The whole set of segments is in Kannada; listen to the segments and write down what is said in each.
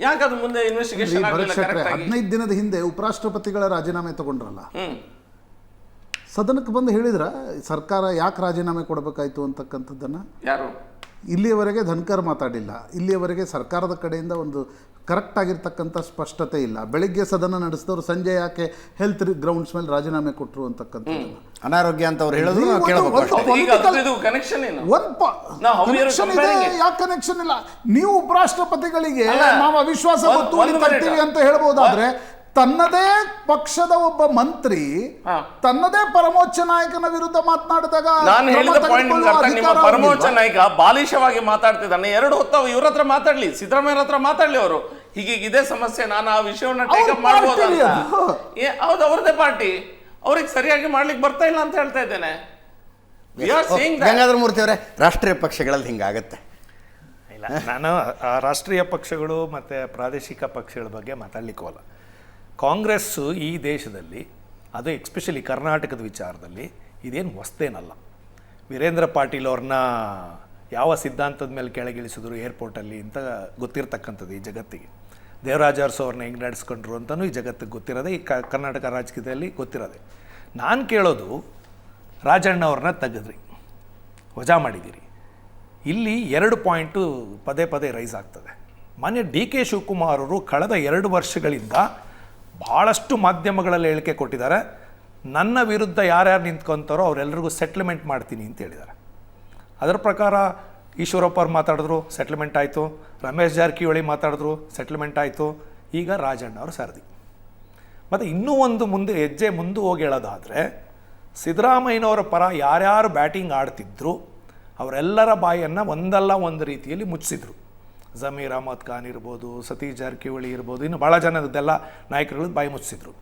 ಯಾಕೆ ಅದು ಮುಂದೆ ಇನ್ವೆಸ್ಟಿಗೇಷನ್ ಭರತ್ ಆಗಲಿಲ್ಲ ಕರೆಕ್ಟ್ ಆಗಿ? ಹದಿನೈದು ದಿನದ ಹಿಂದೆ ಉಪರಾಷ್ಟ್ರಪತಿಗಳ ರಾಜೀನಾಮೆ ತಗೊಂಡ್ರಲ್ಲ. ಹ್ಮ್. ಸದನಕ್ಕೆ ಬಂದು ಹೇಳಿದ್ರ ಸರ್ಕಾರ ಯಾಕೆ ರಾಜೀನಾಮೆ ಕೊಡಬೇಕಾಯ್ತು ಅಂತಕ್ಕಂಥದ್ದನ್ನ? ಯಾರು? ಇಲ್ಲಿಯವರೆಗೆ ಧನ್ಕರ್ ಮಾತಾಡಿಲ್ಲ. ಇಲ್ಲಿಯವರೆಗೆ ಸರ್ಕಾರದ ಕಡೆಯಿಂದ ಒಂದು ಕರೆಕ್ಟ್ ಆಗಿರ್ತಕ್ಕಂಥ ಸ್ಪಷ್ಟತೆ ಇಲ್ಲ. ಬೆಳಿಗ್ಗೆ ಸದನ ನಡೆಸಿದವರು ಸಂಜೆ ಯಾಕೆ ಹೆಲ್ತ್ ಗ್ರೌಂಡ್ಸ್ ಮೇಲೆ ರಾಜೀನಾಮೆ ಕೊಟ್ಟರು ಅಂತಕ್ಕಂಥದ್ದು ಅನಾರೋಗ್ಯ ಅಂತ ಅವ್ರು ನಾವು ಕೇಳಬೇಕು ಅಷ್ಟೇ. Political- ಕನೆಕ್ಷನ್ ಏನು? ಒಂದ್ ಪ- ನಾವು how we are connection ಇದೆ comparing it. ಯಾಕೆ ಕನೆಕ್ಷನ್ ಇಲ್ಲ? ನೀವು ಉಪರಾಷ್ಟ್ರಪತಿಗಳಿಗೆ ಅಲ್ಲ, ನಾವು ಅವಿಶ್ವಾಸ ಒಂದ್- ಗೊತ್ತು ಒಂದ್ minute. ತರ್ತೀವಿ ಅಂತ ಹೇಳ್ಬೋದಾದ್ರೆ ತನ್ನದೇ ಪಕ್ಷದ ಒಬ್ಬ ಮಂತ್ರಿ ತನ್ನದೇ ಪರಮೋಚ್ಚ ನಾಯಕನ ವಿರುದ್ಧ ಮಾತನಾಡಿದಾಗ ನಾನು ಹೇಳಿದ ಪಾಯಿಂಟ್ ಅರ್ಥ ನಿಮ್ಮ ಪರಮೋಚ್ಚ ನಾಯಕ ಬಾಲಿಶವಾಗಿ ಮಾತಾಡ್ತಿದ್ದಾನೆ. ಎರಡು ಹೊತ್ತು ಇವ್ರ ಹತ್ರ ಮಾತಾಡ್ಲಿ ಸಿದ್ದರಾಮಯ್ಯ ಹತ್ರ ಮಾತಾಡ್ಲಿ ಅವರು. ಹೀಗೀಗ ಇದೇ ಸಮಸ್ಯೆ ನಾನು ಆ ವಿಷಯವನ್ನ ಟೇಕ್ ಅವ್ರ ಅಪ್ ಮಾಡ್ಬೋದು ಅಂತ. ಏ, ಹೌದು ಅವ್ರದೇ ಪಾರ್ಟಿ ಅವ್ರಿಗೆ ಸರಿಯಾಗಿ ಮಾಡ್ಲಿಕ್ಕೆ ಬರ್ತಾ ಇಲ್ಲ ಅಂತ ಹೇಳ್ತಾ ಇದ್ದೇನೆ. ಗಂಗಾಧರ ಮೂರ್ತಿ ಅವರೇ ರಾಷ್ಟ್ರೀಯ ಪಕ್ಷಗಳಲ್ಲಿ ಹಿಂಗಾಗತ್ತೆ. ಇಲ್ಲ ನಾನು ಆ ರಾಷ್ಟ್ರೀಯ ಪಕ್ಷಗಳು ಮತ್ತು ಪ್ರಾದೇಶಿಕ ಪಕ್ಷಗಳ ಬಗ್ಗೆ ಮಾತಾಡ್ಲಿಕ್ಕೆ ಹೋಗಲ್ಲ. ಕಾಂಗ್ರೆಸ್ಸು ಈ ದೇಶದಲ್ಲಿ, ಅದು ಎಕ್ಸ್ಪೆಷಲಿ ಕರ್ನಾಟಕದ ವಿಚಾರದಲ್ಲಿ, ಇದೇನು ಹೊಸ್ತೇನಲ್ಲ ವೀರೇಂದ್ರ ಪಾಟೀಲ್ ಅವ್ರನ್ನ ಯಾವ ಸಿದ್ಧಾಂತದ ಮೇಲೆ ಕೆಳಗಿಳಿಸಿದ್ರು ಏರ್ಪೋರ್ಟಲ್ಲಿ ಅಂತ ಗೊತ್ತಿರ್ತಕ್ಕಂಥದ್ದು ಈ ಜಗತ್ತಿಗೆ. ದೇವರಾಜ ಅರಸು ಅವ್ರನ್ನ ಹೆಂಗೆ ನಡೆಸ್ಕೊಂಡ್ರು ಅಂತಲೂ ಈ ಜಗತ್ತಿಗೆ ಗೊತ್ತಿರೋದೆ, ಈ ಕರ್ನಾಟಕ ರಾಜಕೀಯದಲ್ಲಿ ಗೊತ್ತಿರೋದೆ. ನಾನು ಕೇಳೋದು, ರಾಜಣ್ಣ ಅವ್ರನ್ನ ತೆಗೆದ್ರಿ. ವಜಾ ಮಾಡಿದ್ದೀರಿ. ಇಲ್ಲಿ ಎರಡು ಪಾಯಿಂಟು ಪದೇ ಪದೇ ರೈಸ್ ಆಗ್ತದೆ. ಮಾನ್ಯ ಡಿ ಕೆ ಶಿವಕುಮಾರ್ ಅವರು ಕಳೆದ ಎರಡು ವರ್ಷಗಳಿಂದ ಭಾಳಷ್ಟು ಮಾಧ್ಯಮಗಳಲ್ಲಿ ಹೇಳಿಕೆ ಕೊಟ್ಟಿದ್ದಾರೆ. ನನ್ನ ವಿರುದ್ಧ ಯಾರ್ಯಾರು ನಿಂತ್ಕೊತಾರೋ ಅವರೆಲ್ಲರಿಗೂ ಸೆಟ್ಲ್ಮೆಂಟ್ ಮಾಡ್ತೀನಿ ಅಂತ ಹೇಳಿದ್ದಾರೆ. ಅದರ ಪ್ರಕಾರ ಈಶ್ವರಪ್ಪ ಅವ್ರು ಮಾತಾಡಿದ್ರು ಸೆಟ್ಲ್ಮೆಂಟ್ ಆಯಿತು. ರಮೇಶ್ ಜಾರಕಿಹೊಳಿ ಮಾತಾಡಿದ್ರು ಸೆಟ್ಲ್ಮೆಂಟ್ ಆಯಿತು. ಈಗ ರಾಜಣ್ಣ ಅವರು ಸರದಿ. ಮತ್ತು ಇನ್ನೂ ಒಂದು ಮುಂದೆ ಹೆಜ್ಜೆ ಮುಂದೆ ಹೋಗಿ ಹೇಳೋದಾದರೆ, ಸಿದ್ದರಾಮಯ್ಯನವರ ಪರ ಯಾರ್ಯಾರು ಬ್ಯಾಟಿಂಗ್ ಆಡ್ತಿದ್ರು, ಅವರೆಲ್ಲರ ಬಾಯನ್ನು ಒಂದಲ್ಲ ಒಂದು ರೀತಿಯಲ್ಲಿ ಮುಚ್ಚಿಸಿದ್ರು ಜಮೀರ್ ಅಹಮದ್ ಖಾನ್ ಇರ್ಬೋದು, ಸತೀಶ್ ಜಾರಕಿಹೊಳಿ ಇರ್ಬೋದು, ಇನ್ನು ಭಾಳ ಜನದೆಲ್ಲ ನಾಯಕರುಗಳು ಬಾಯಿ ಮುಚ್ಚಿಸಿದ್ರು.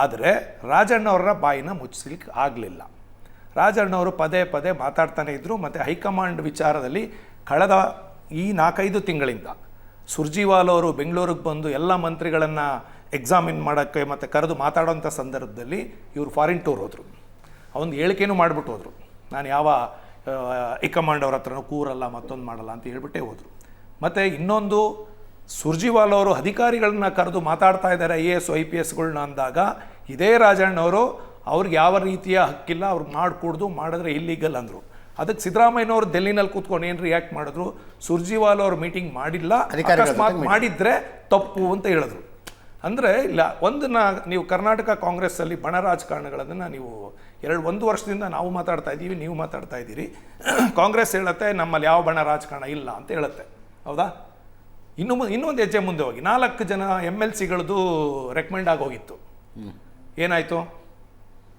ಆದರೆ ರಾಜಣ್ಣವರ ಬಾಯಿನ ಮುಚ್ಚಲಿಕ್ಕೆ ಆಗಲಿಲ್ಲ. ರಾಜಣ್ಣವರು ಪದೇ ಪದೇ ಮಾತಾಡ್ತಾನೆ ಇದ್ದರು ಮತ್ತು ಹೈಕಮಾಂಡ್ ವಿಚಾರದಲ್ಲಿ ಕಳೆದ ಈ ನಾಲ್ಕೈದು ತಿಂಗಳಿಂದ ಸುರ್ಜಿವಾಲ್ ಅವರು ಬೆಂಗಳೂರಿಗೆ ಬಂದು ಎಲ್ಲ ಮಂತ್ರಿಗಳನ್ನು ಎಕ್ಸಾಮಿನ್ ಮಾಡೋಕ್ಕೆ ಮತ್ತು ಕರೆದು ಮಾತಾಡೋಂಥ ಸಂದರ್ಭದಲ್ಲಿ ಇವರು ಫಾರಿನ್ ಟೂರ್ ಹೋದರು. ಅವನು ಹೇಳಿಕೆನೂ ಮಾಡಿಬಿಟ್ಟು ಹೋದರು. ನಾನು ಯಾವ ಹೈಕಮಾಂಡ್ ಅವ್ರ ಹತ್ರನೂ ಕೂರಲ್ಲ, ಮತ್ತೊಂದು ಮಾಡಲ್ಲ ಅಂತ ಹೇಳ್ಬಿಟ್ಟೇ ಹೋದರು. ಮತ್ತು ಇನ್ನೊಂದು ಸುರ್ಜಿವಾಲ್ ಅವರು ಅಧಿಕಾರಿಗಳನ್ನ ಕರೆದು ಮಾತಾಡ್ತಾ ಇದ್ದಾರೆ I A S I P ಎಸ್ಗಳನ್ನ ಅಂದಾಗ ಇದೇ ರಾಜಣ್ಣವರು ಅವ್ರಿಗೆ ಯಾವ ರೀತಿಯ ಹಕ್ಕಿಲ್ಲ ಅವ್ರು ಮಾಡಿಕೊಡ್ದು ಮಾಡಿದ್ರೆ ಇಲ್ಲಿಗಲ್ ಅಂದರು. ಅದಕ್ಕೆ ಸಿದ್ದರಾಮಯ್ಯನವರು ಡೆಲ್ಲಿನಲ್ಲಿ ಕೂತ್ಕೊಂಡು ಏನು ರಿಯಾಕ್ಟ್ ಮಾಡಿದ್ರು? ಸುರ್ಜಿವಾಲ್ ಅವ್ರ ಮೀಟಿಂಗ್ ಮಾಡಿಲ್ಲ ಅಕಸ್ಮಾತ್ ಮಾಡಿದ್ರೆ ತಪ್ಪು ಅಂತ ಹೇಳಿದ್ರು. ಅಂದರೆ ಇಲ್ಲ ಒಂದನ್ನ ನೀವು ಕರ್ನಾಟಕ ಕಾಂಗ್ರೆಸ್ಸಲ್ಲಿ ಬಣ ರಾಜಕಾರಣಗಳನ್ನು ನೀವು ಎರಡು ಒಂದು ವರ್ಷದಿಂದ ನಾವು ಮಾತಾಡ್ತಾ ಇದ್ದೀವಿ ನೀವು ಮಾತಾಡ್ತಾ ಇದ್ದೀರಿ. ಕಾಂಗ್ರೆಸ್ ಹೇಳುತ್ತೆ ನಮ್ಮಲ್ಲಿ ಯಾವ ಬಣ ರಾಜಕಾರಣ ಇಲ್ಲ ಅಂತ ಹೇಳುತ್ತೆ. ಹೌದಾ? ಇನ್ನು ಮು- ಇನ್ನೊಂದು ಹೆಜ್ಜೆ ಮುಂದೆ ಹೋಗಿ. ನಾಲ್ಕು ಜನ ಎಂ ಎಲ್ ಸಿಗಳದ್ದು ರೆಕಮೆಂಡ್ ಆಗಿ ಹೋಗಿತ್ತು. ಏನಾಯಿತು?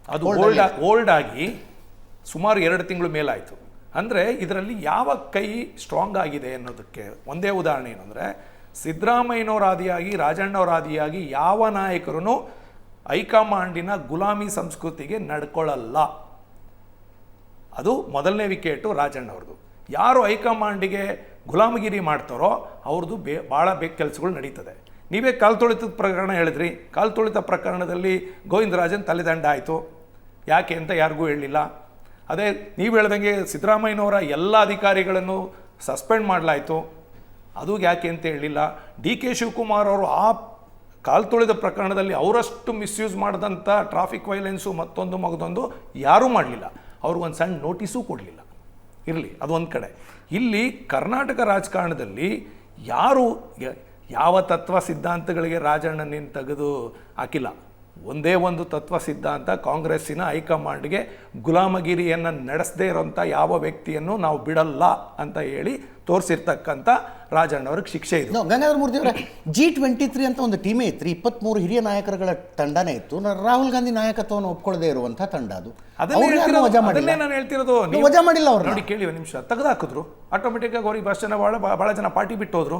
ಅದು ಓಲ್ಡ್ ಓಲ್ಡ್ ಆಗಿ ಸುಮಾರು ಎರಡು ತಿಂಗಳು ಮೇಲಾಯಿತು. ಅಂದರೆ ಇದರಲ್ಲಿ ಯಾವ ಕೈ ಸ್ಟ್ರಾಂಗ್ ಆಗಿದೆ ಅನ್ನೋದಕ್ಕೆ ಒಂದೇ ಉದಾಹರಣೆ ಏನಂದರೆ ಸಿದ್ದರಾಮಯ್ಯನವರ ಆದಿಯಾಗಿ ರಾಜಣ್ಣವರ ಆದಿಯಾಗಿ ಯಾವ ನಾಯಕರೂ ಹೈಕಮಾಂಡಿನ ಗುಲಾಮಿ ಸಂಸ್ಕೃತಿಗೆ ನಡ್ಕೊಳ್ಳಲ್ಲ? ಅದು ಮೊದಲನೇ ವಿಕೆಟು ರಾಜಣ್ಣವ್ರದ್ದು. ಯಾರು ಹೈಕಮಾಂಡಿಗೆ ಗುಲಾಮಗಿರಿ ಮಾಡ್ತಾರೋ ಅವ್ರದ್ದು ಬೇ ಭಾಳ ಬೇಗ ಕೆಲಸಗಳು ನಡೀತದೆ. ನೀವೇ ಕಾಲು ತೊಳಿತದ ಪ್ರಕರಣ ಹೇಳಿದ್ರಿ. ಕಾಲು ತೊಳಿತ ಪ್ರಕರಣದಲ್ಲಿ ಗೋವಿಂದರಾಜನ್ ತಲೆದಂಡ ಆಯಿತು. ಯಾಕೆ ಅಂತ ಯಾರಿಗೂ ಹೇಳಲಿಲ್ಲ. ಅದೇ ನೀವು ಹೇಳ್ದಂಗೆ ಸಿದ್ದರಾಮಯ್ಯನವರ ಎಲ್ಲ ಅಧಿಕಾರಿಗಳನ್ನು ಸಸ್ಪೆಂಡ್ ಮಾಡಲಾಯಿತು. ಅದು ಯಾಕೆ ಅಂತ ಹೇಳಲಿಲ್ಲ. ಡಿ ಕೆ ಶಿವಕುಮಾರ್ ಅವರು ಆ ಕಾಲು ತುಳಿದ ಪ್ರಕರಣದಲ್ಲಿ ಅವರಷ್ಟು ಮಿಸ್ಯೂಸ್ ಮಾಡಿದಂಥ ಟ್ರಾಫಿಕ್ ವೈಲೆನ್ಸು ಮತ್ತೊಂದು ಮಗದೊಂದು ಯಾರೂ ಮಾಡಲಿಲ್ಲ. ಅವ್ರಿಗೊಂದು ಸಣ್ಣ ನೋಟಿಸೂ ಕೊಡಲಿಲ್ಲ. ಇರಲಿ ಅದೊಂದು ಕಡೆ. ಇಲ್ಲಿ ಕರ್ನಾಟಕ ರಾಜಕಾರಣದಲ್ಲಿ ಯಾರು ಯಾವ ತತ್ವ ಸಿದ್ಧಾಂತಗಳಿಗೆ ರಾಜಣ್ಣನೇನು ತೆಗೆದು ಹಾಕಿಲ್ಲ. ಒಂದೇ ಒಂದು ತತ್ವ ಸಿದ್ಧಾಂತ ಕಾಂಗ್ರೆಸ್ಸಿನ ಹೈಕಮಾಂಡ್ಗೆ ಗುಲಾಮಗಿರಿಯನ್ನು ನಡೆಸದೇ ಇರೋಂಥ ಯಾವ ವ್ಯಕ್ತಿಯನ್ನು ನಾವು ಬಿಡಲ್ಲ ಅಂತ ಹೇಳಿ ತೋರಿಸಿರ್ತಕ್ಕಂಥ ರಾಜಣ್ಣವ್ರಿಗೆ ಶಿಕ್ಷೆ ಇದೆ. ಗಂಗಾಧರ ಮೂರ್ತಿ ಅವರ ಜಿ ಟ್ವೆಂಟಿ ತ್ರೀ ಅಂತ ಒಂದು ಟೀಮೇ ಇತ್ತು. ಇಪ್ಪತ್ತ್ಮೂರು ಹಿರಿಯ ನಾಯಕರುಗಳ ತಂಡನೇ ಇತ್ತು. ರಾಹುಲ್ ಗಾಂಧಿ ನಾಯಕತ್ವವನ್ನು ಒಪ್ಕೊಳ್ಳದೆ ಇರುವಂಥ ತಂಡ ಅದು. ಅದನ್ನೇ ನಾನು ಹೇಳ್ತಿರೋದು. ವಜಾ ಮಾಡಿಲ್ಲ ಅವ್ರು ನೋಡಿ ಕೇಳಿ ಒಂದು ನಿಮಿಷ. ತೆಗೆದಾಕಿದ್ರು. ಆಟೋಮೆಟಿಕ್ ಆಗಿ ಅವ್ರಿಗೆ ಬಸ್ ಜನ ಭಾಳ ಭಾಳ ಜನ ಪಾರ್ಟಿ ಬಿಟ್ಟು ಹೋದ್ರು